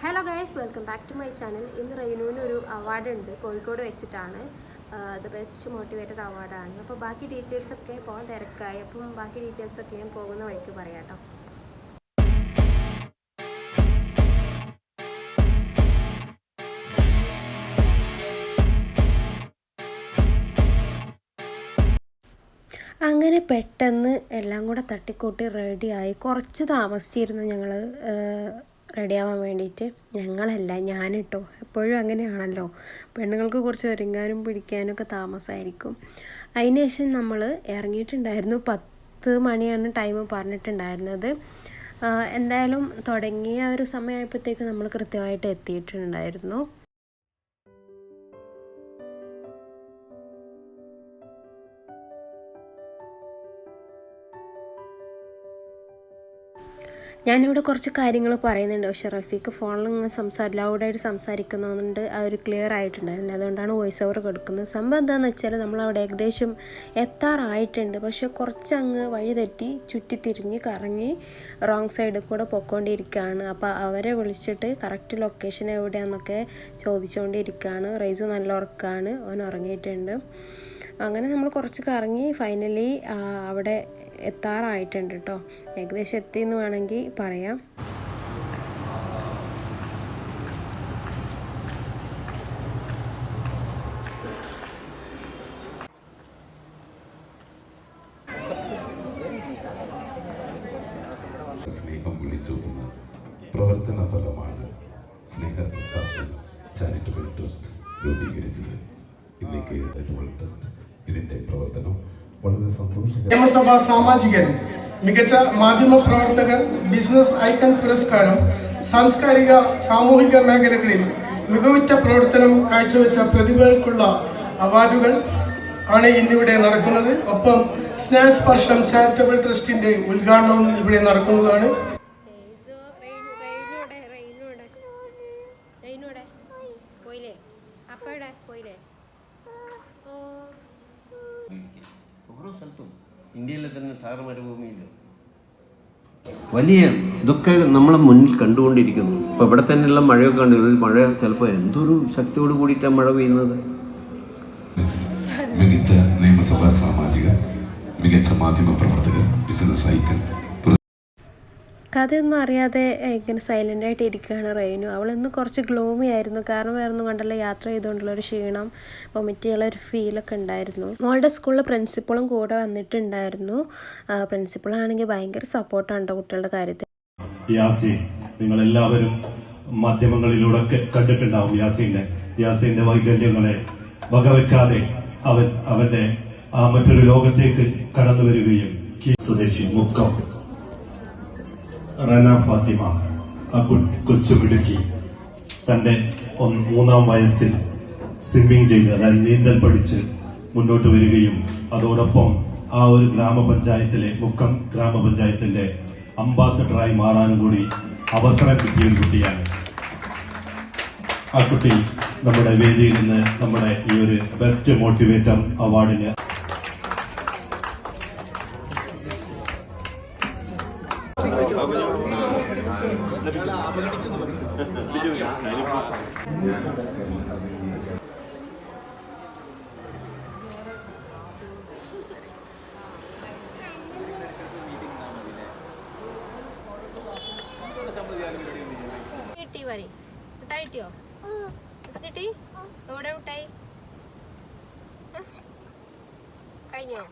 Hello guys welcome back to my channel ഇന്ന് റെയിനുവിന് ഒരു അവാർഡ് ഉണ്ട് കോഴിക്കോട് വെച്ചിട്ടാണ്. ദ ബെസ്റ്റ് മോട്ടിവേറ്റഡ് അവാർഡാണ് അപ്പോൾ ബാക്കി ഡീറ്റെയിൽസ് ഒക്കെ പോകാൻ തിരക്കായി. അപ്പം ബാക്കി ഡീറ്റെയിൽസ് ഒക്കെ ഞാൻ പോകുന്ന വഴിക്ക് പറയാം കേട്ടോ അങ്ങനെ പെട്ടെന്ന് എല്ലാം കൂടെ തട്ടിക്കൂട്ടി റെഡിയായി കുറച്ച് താമസിച്ചിരുന്നു ഞങ്ങൾ റെഡിയാവാൻ വേണ്ടിയിട്ട് ഞങ്ങളല്ല ഞാനിട്ടോ. എപ്പോഴും അങ്ങനെയാണല്ലോ. പെണ്ണുങ്ങൾക്ക് കുറച്ച് ഒരുങ്ങാനും പിടിക്കാനും ഒക്കെ താമസമായിരിക്കും അതിന് ശേഷം നമ്മൾ ഇറങ്ങിയിട്ടുണ്ടായിരുന്നു. പത്ത് മണിയാണ് ടൈം പറഞ്ഞിട്ടുണ്ടായിരുന്നത്. എന്തായാലും തുടങ്ങിയ ഒരു സമയമായപ്പോഴത്തേക്ക് നമ്മൾ കൃത്യമായിട്ട് എത്തിയിട്ടുണ്ടായിരുന്നു. ഞാനിവിടെ കുറച്ച് കാര്യങ്ങൾ പറയുന്നുണ്ട്. പക്ഷേ റഫീക്ക് ഫോണിൽ ഇങ്ങനെ സംസാര ലൗഡായിട്ട് സംസാരിക്കുന്നതുകൊണ്ട് ആ ഒരു ക്ലിയർ ആയിട്ടുണ്ടായിരുന്നു അതുകൊണ്ടാണ് വോയിസ് ഓവർ കൊടുക്കുന്നത്. സംഭവം എന്താണെന്ന് വെച്ചാൽ നമ്മളവിടെ ഏകദേശം എത്താറായിട്ടുണ്ട്. പക്ഷേ കുറച്ചങ്ങ് വഴി തെറ്റി ചുറ്റിത്തിരിഞ്ഞ് കറങ്ങി റോങ് സൈഡിൽ കൂടെ പൊയ്ക്കൊണ്ടിരിക്കുകയാണ് അപ്പോൾ അവരെ വിളിച്ചിട്ട് കറക്റ്റ് ലൊക്കേഷൻ എവിടെയാണെന്നൊക്കെ ചോദിച്ചുകൊണ്ടിരിക്കുകയാണ് റൈസു നല്ല ഉറക്കമാണ് അവൻ ഉറങ്ങിയിട്ടുണ്ട്. അങ്ങനെ നമ്മൾ കുറച്ച് കറങ്ങി ഫൈനലി അവിടെ എത്താറായിട്ടുണ്ട് കേട്ടോ ഏകദേശം എത്തി എന്ന് വേണമെങ്കിൽ പറയാം. പ്രവർത്തന ഫലമാണ് സ്നേഹ ചാരിറ്റബിൾ ട്രസ്റ്റ് രൂപീകരിച്ചത്. ഇന്നേക്ക് ചാരിറ്റബിൾ ട്രസ്റ്റ് ഇതിന്റെ പ്രവർത്തനം വളരെ സന്തോഷകര നിയമസഭാ സാമാജികൻ മികച്ച മാധ്യമ പ്രവർത്തകൻ ബിസിനസ് ഐക്കൺ പുരസ്കാരം സാംസ്കാരിക സാമൂഹിക മേഖലകളിൽ മികവുറ്റ പ്രവർത്തനം കാഴ്ചവെച്ച പ്രതിഭകൾക്കുള്ള അവാർഡുകൾ ആണ് ഇന്നിവിടെ നടക്കുന്നത്. ഒപ്പം സ്നേഹസ്പർശം ചാരിറ്റബിൾ ട്രസ്റ്റിന്റെ ഉദ്ഘാടനവും ഇവിടെ നടക്കുന്നതാണ്. ഇന്ത്യയിലെ തന്നെ ഥാർ മരുഭൂമിയിൽ വലിയ ഇതൊക്കെ നമ്മളെ മുന്നിൽ കണ്ടുകൊണ്ടിരിക്കുന്നു. ഇപ്പൊ ഇവിടെ തന്നെയുള്ള മഴയൊക്കെ കണ്ടു മഴ ചിലപ്പോൾ എന്തൊരു ശക്തിയോട് കൂടിയിട്ടാണ് മഴ പെയ്യുന്നത്? മികച്ച നിയമസഭാ സാമാജിക മികച്ച മാധ്യമ പ്രവർത്തകർ ബിസിനസ് ഐക്കൺ കഥയൊന്നും അറിയാതെ ഇങ്ങനെ സൈലന്റ് ആയിട്ട് ഇരിക്കുകയാണ് റെയിനു. അവളിന്ന് കുറച്ച് ഗ്ലോമി ആയിരുന്നു. കാരണം വേറെ ഒന്നും കണ്ടല്ല. യാത്ര ചെയ്തുകൊണ്ടുള്ള ഒരു ക്ഷീണം വൊമിറ്റിയുള്ള ഒരു ഫീലൊക്കെ ഉണ്ടായിരുന്നു. മോളുടെ സ്കൂളിലെ പ്രിൻസിപ്പളും കൂടെ വന്നിട്ടുണ്ടായിരുന്നു. പ്രിൻസിപ്പളാണെങ്കിൽ ഭയങ്കര സപ്പോർട്ടാണ് കേട്ടോ കുട്ടികളുടെ കാര്യത്തിൽ. നിങ്ങൾ എല്ലാവരും മാധ്യമങ്ങളിലൂടെ കണ്ടിട്ടുണ്ടാവും യാസീന്റെ യാസീന്റെ വൈകല്യങ്ങളെ വകവെക്കാതെ അവൻ അവന്റെ ആ മറ്റൊരു ലോകത്തേക്ക് കടന്നു വരികയും സ്വദേശി മുക്കം. റന ഫാത്തിമ ആ കു- കൊച്ചു മിടുക്കി തന്റെ ഒന്ന് മൂന്നാം വയസ്സിൽ സ്വിമ്മിങ് ചെയ്ത് അതായത് നീന്തൽ പഠിച്ച് മുന്നോട്ട് വരികയും അതോടൊപ്പം ആ ഒരു ഗ്രാമപഞ്ചായത്തിലെ മുക്കം ഗ്രാമപഞ്ചായത്തിന്റെ അംബാസഡറായി മാറാനും കൂടി അവസരം കിട്ടിയ ഒരു കുട്ടിയാണ്. ആ കുട്ടി നമ്മുടെ വേദിയിൽ നിന്ന് നമ്മുടെ ഈ ഒരു ബെസ്റ്റ് മോട്ടിവേറ്റർ അവാർഡിന് കിട്ടി പറ മിഠായി കിട്ടിയോ കിട്ടി എവിടെ മിഠായി ആ? കഴിഞ്ഞോ?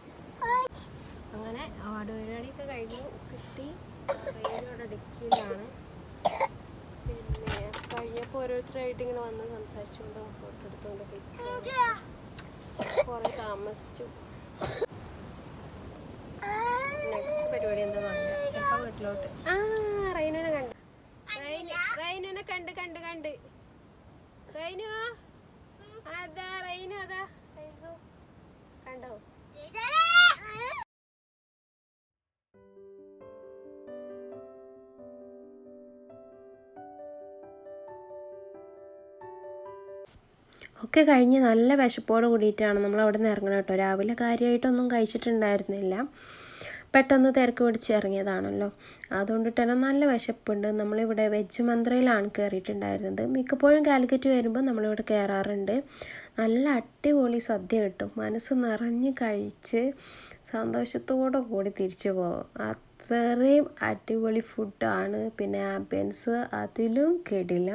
അങ്ങനെ അവാർഡ് പരിപാടിയൊക്കെ കഴിഞ്ഞു. കിട്ടി. ഡിക്കിയിലാണ് പിന്നെ കഴിഞ്ഞപ്പോൾ ഓരോരുത്തരായിട്ട് ഇങ്ങനെ വന്ന് സംസാരിച്ചുകൊണ്ട് ഫോട്ടോ എടുത്തുകൊണ്ട് കുറേ താമസിച്ചു. നെക്സ്റ്റ് പരിപാടി എന്താ ചിലപ്പോൾ വീട്ടിലോട്ട്. ആ റൈനുവിനെ കണ്ടു. റൈനു റൈനുവിനെ കണ്ട് കണ്ട് കണ്ട്. റൈനു അതാ റൈനു അതാ. റൈസു കണ്ടോ? ഒക്കെ കഴിഞ്ഞ് നല്ല വിശപ്പോട് കൂടിയിട്ടാണ് നമ്മൾ അവിടെ നിന്ന് ഇറങ്ങണം കേട്ടോ. രാവിലെ കാര്യമായിട്ടൊന്നും കഴിച്ചിട്ടുണ്ടായിരുന്നില്ല. പെട്ടെന്ന് തിരക്ക് പിടിച്ച് ഇറങ്ങിയതാണല്ലോ. അതുകൊണ്ടിട്ട് തന്നെ നല്ല വിശപ്പുണ്ട്. നമ്മളിവിടെ വെജ് മന്ത്രയിലാണ് കയറിയിട്ടുണ്ടായിരുന്നത്. മിക്കപ്പോഴും കാലിക്കറ്റ് വരുമ്പോൾ നമ്മളിവിടെ കയറാറുണ്ട്. നല്ല അടിപൊളി സദ്യ കിട്ടും. മനസ്സ് നിറഞ്ഞ് കഴിച്ച് സന്തോഷത്തോടെ കൂടി തിരിച്ചു പോകും അത്രയും അടിപൊളി ഫുഡാണ് പിന്നെ ആംബിയൻസ് അതിലും കേടില്ല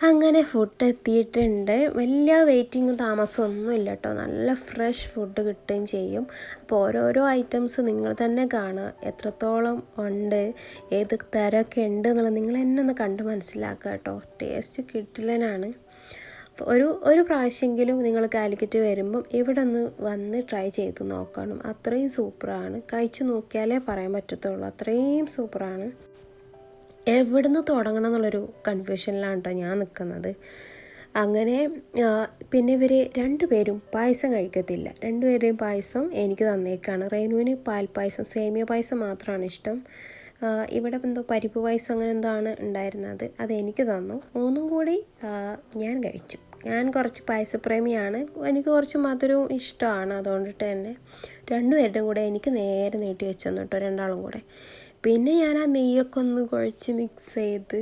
അങ്ങനെ ഫുഡ് എത്തിയിട്ടുണ്ട്. വലിയ വെയിറ്റിങ്ങും താമസവും ഒന്നുമില്ല കേട്ടോ നല്ല ഫ്രഷ് ഫുഡ് കിട്ടുകയും ചെയ്യും. അപ്പോൾ ഓരോരോ ഐറ്റംസ് നിങ്ങൾ തന്നെ കാണുക. എത്രത്തോളം ഉണ്ട് ഏത് തരമൊക്കെ ഉണ്ട് എന്നുള്ളത് നിങ്ങൾ തന്നെ ഒന്ന് കണ്ട് മനസ്സിലാക്കുക കേട്ടോ ടേസ്റ്റ് കിട്ടില്ലനാണ് ഒരു ഒരു പ്രാവശ്യമെങ്കിലും നിങ്ങൾ കാലിക്കറ്റ് വരുമ്പം ഇവിടെ ഒന്ന് വന്ന് ട്രൈ ചെയ്ത് നോക്കണം. അത്രയും സൂപ്പറാണ് കഴിച്ചു നോക്കിയാലേ പറയാൻ പറ്റത്തുള്ളൂ. അത്രയും സൂപ്പറാണ് എവിടുന്ന് തുടങ്ങണം എന്നുള്ളൊരു കൺഫ്യൂഷനിലാണ് കേട്ടോ ഞാൻ നിൽക്കുന്നത് അങ്ങനെ പിന്നെ ഇവർ രണ്ടുപേരും പായസം കഴിക്കത്തില്ല. രണ്ടുപേരുടെയും പായസം എനിക്ക് തന്നേക്കാണ്. റേനുവിന് പാൽപ്പായസം സേമിയ പായസം മാത്രമാണ് ഇഷ്ടം. ഇവിടെ എന്തോ പരിപ്പ് പായസം അങ്ങനെ എന്തോ ആണ് ഉണ്ടായിരുന്നത്. അത് എനിക്ക് തന്നു. മൂന്നും കൂടി ഞാൻ കഴിച്ചു. ഞാൻ കുറച്ച് പായസപ്രേമിയാണ്. എനിക്ക് കുറച്ച് മധുരവും ഇഷ്ടമാണ് അതുകൊണ്ടിട്ട് തന്നെ രണ്ടുപേരുടെയും കൂടെ എനിക്ക് നേരെ നീട്ടി വെച്ചു കേട്ടോ രണ്ടാളും കൂടെ. പിന്നെ ഞാൻ ആ നെയ്യൊക്കെ ഒന്ന് കുഴച്ച് മിക്സ് ചെയ്ത്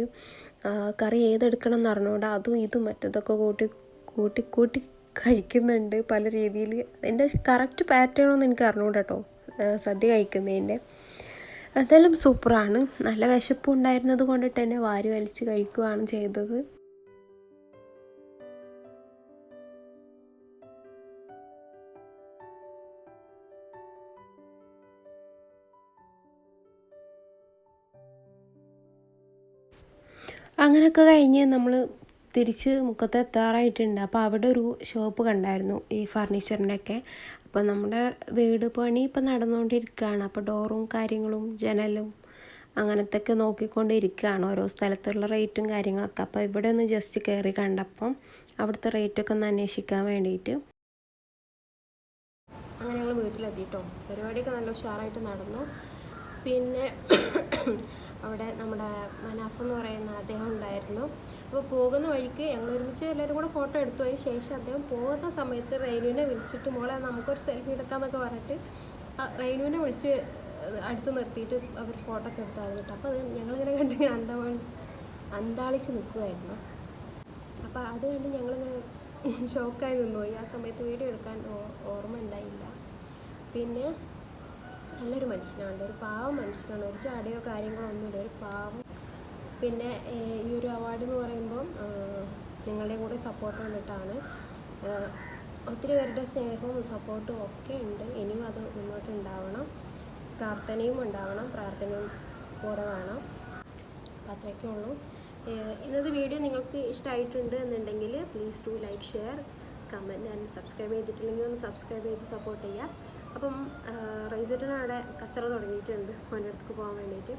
കറി ഏതെടുക്കണം എന്ന് അറിഞ്ഞുകൊണ്ട് അതും ഇതും മറ്റതൊക്കെ കൂട്ടി കൂട്ടി കൂട്ടി കഴിക്കുന്നുണ്ട് പല രീതിയിൽ എന്റെ കറക്റ്റ് പാറ്റേൺ ഒന്നും എനിക്ക് അറിഞ്ഞുകൂടാ കേട്ടോ സദ്യ കഴിക്കുന്നതിന്റെ. എന്തായാലും സൂപ്പറാണ് നല്ല വിശപ്പ് ഉണ്ടായിരുന്നത് കൊണ്ടിട്ട് തന്നെ വാരി വലിച്ച് കഴിക്കുകയാണ് ചെയ്തത്. അങ്ങനെയൊക്കെ കഴിഞ്ഞ് നമ്മൾ തിരിച്ച് മുക്കത്ത് എത്താറായിട്ടുണ്ട്. അപ്പോൾ അവിടെ ഒരു ഷോപ്പ് കണ്ടായിരുന്നു ഈ ഫർണിച്ചറിന്റെ ഒക്കെ അപ്പോൾ നമ്മുടെ വീട് പണി ഇപ്പം നടന്നുകൊണ്ടിരിക്കുകയാണ് അപ്പോൾ ഡോറും കാര്യങ്ങളും ജനലും അങ്ങനത്തെ ഒക്കെ നോക്കിക്കൊണ്ടിരിക്കുകയാണ് ഓരോ സ്ഥലത്തുള്ള റേറ്റും കാര്യങ്ങളൊക്കെ. അപ്പോൾ ഇവിടെ ഒന്ന് ജസ്റ്റ് കയറി കണ്ടപ്പം അവിടുത്തെ റേറ്റൊക്കെ ഒന്ന് അന്വേഷിക്കാൻ വേണ്ടിയിട്ട് അങ്ങനെ ഞങ്ങൾ വീട്ടിലെത്തിയിട്ടോ പരിപാടിയൊക്കെ നല്ല ഉഷാറായിട്ട് നടന്നു. പിന്നെ അവിടെ നമ്മുടെ മനാഫ് എന്ന് പറയുന്ന അദ്ദേഹം ഉണ്ടായിരുന്നു. അപ്പോൾ പോകുന്ന വഴിക്ക് ഞങ്ങൾ ഒരുമിച്ച് എല്ലാവരും കൂടെ ഫോട്ടോ എടുത്തു. അതിന് ശേഷം അദ്ദേഹം പോകുന്ന സമയത്ത് റെയിനുവിനെ വിളിച്ചിട്ട് മോളെ നമുക്കൊരു സെൽഫി എടുക്കാമെന്നൊക്കെ പറഞ്ഞിട്ട് റെയിനുവിനെ വിളിച്ച് അടുത്ത് നിർത്തിയിട്ട് അവർ ഫോട്ടോ ഒക്കെ എടുത്തായിരുന്നു കേട്ടോ. അപ്പോൾ അത് ഞങ്ങളിങ്ങനെ കണ്ടിങ്ങനെ അന്തമാണ് അന്താളിച്ച് നിൽക്കുമായിരുന്നു അപ്പോൾ അത് കണ്ട് ഞങ്ങളിങ്ങനെ ഷോക്കായി നിന്നുപോയി. ആ സമയത്ത് വീഡിയോ എടുക്കാൻ ഓർമ്മ ഉണ്ടായില്ല. പിന്നെ നല്ലൊരു മനുഷ്യനാണ്. ഒരു പാവം മനുഷ്യനാണ്. ഒരു ചാടയോ കാര്യങ്ങളോ ഒന്നുമില്ല. ഒരു പാവം. പിന്നെ ഈ ഒരു അവാർഡ് എന്ന് പറയുമ്പം നിങ്ങളുടെ കൂടെ സപ്പോർട്ട് വന്നിട്ടാണ് ഒത്തിരി പേരുടെ സ്നേഹവും സപ്പോർട്ടും ഒക്കെ ഉണ്ട്. ഇനിയും അത് മുന്നോട്ട് ഉണ്ടാവണം പ്രാർത്ഥനയും ഉണ്ടാവണം. പ്രാർത്ഥനയും കുറവാണ് വേണം. അത്രയൊക്കെ ഉള്ളൂ. ഇന്നത്തെ വീഡിയോ നിങ്ങൾക്ക് ഇഷ്ടമായിട്ടുണ്ട് എന്നുണ്ടെങ്കിൽ please do like share comment and subscribe ചെയ്തിട്ടില്ലെങ്കിൽ ഒന്ന് സബ്സ്ക്രൈബ് ചെയ്ത് സപ്പോർട്ട് ചെയ്യുക. അപ്പം റൈസറ്റിനവിടെ കച്ചറ തുടങ്ങിയിട്ടുണ്ട്. മോന്റെ അടുത്തേക്ക് പോകാൻ വേണ്ടിയിട്ട്.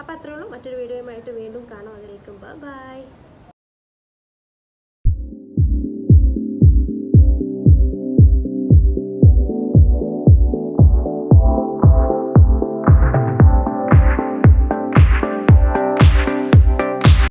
അപ്പോൾ അത്രയേ ഉള്ളൂ. മറ്റൊരു വീഡിയോയുമായിട്ട് വീണ്ടും കാണാം. അതിലേക്കും ബൈ